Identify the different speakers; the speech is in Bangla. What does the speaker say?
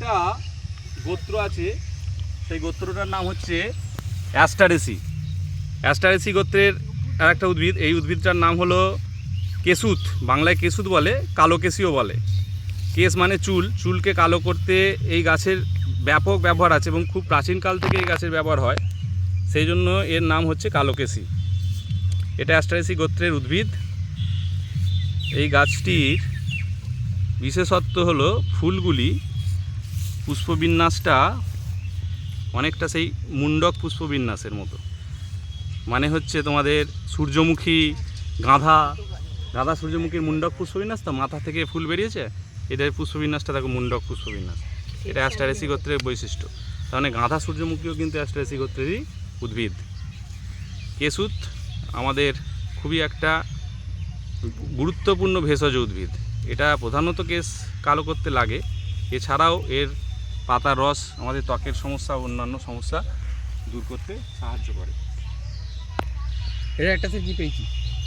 Speaker 1: একটা গোত্র আছে, সেই গোত্রটার নাম হচ্ছে অ্যাস্টারেসি। অ্যাস্টারেসি গোত্রের আর একটা উদ্ভিদ, এই উদ্ভিদটার নাম হলো কেসুত। বাংলায় কেসুত বলে কালো কেসিও বলে। কেস মানে চুল। চুলকে কালো করতে এই গাছের ব্যাপক ব্যবহার আছে এবং খুব প্রাচীনকাল থেকে এই গাছের ব্যবহার হয়। সেই জন্য এর নাম হচ্ছে কালোকেসি এটা অ্যাস্টারেসি গোত্রের উদ্ভিদ। এই গাছটির বিশেষত্ব হলো ফুলগুলি পুষ্পবিন্যাসটা অনেকটা সেই মুন্ডক পুষ্পবিন্যাসের মতো। মানে হচ্ছে তোমাদের সূর্যমুখী গাঁধা গাঁদা সূর্যমুখীর মুন্ডক পুষ্পবিন্যাস তো মাথা থেকে ফুল বেরিয়েছে এটার পুষ্পবিন্যাসটা দেখো মুন্ডক পুষ্পবিন্যাস। এটা অ্যাস্টারেসি গোত্রের বৈশিষ্ট্য। তার মানে গাঁধা সূর্যমুখীও কিন্তু অ্যাস্টারেসি গোত্রেরই উদ্ভিদ। কেসুত আমাদের খুবই একটা গুরুত্বপূর্ণ ভেষজ উদ্ভিদ। এটা প্রধানত কেস কালো করতে লাগে। এছাড়াও এর পাতার রস, আমাদের ত্বকের সমস্যা, অন্যান্য সমস্যা দূর করতে সাহায্য করে।
Speaker 2: এটা একটা কি পেয়েছি?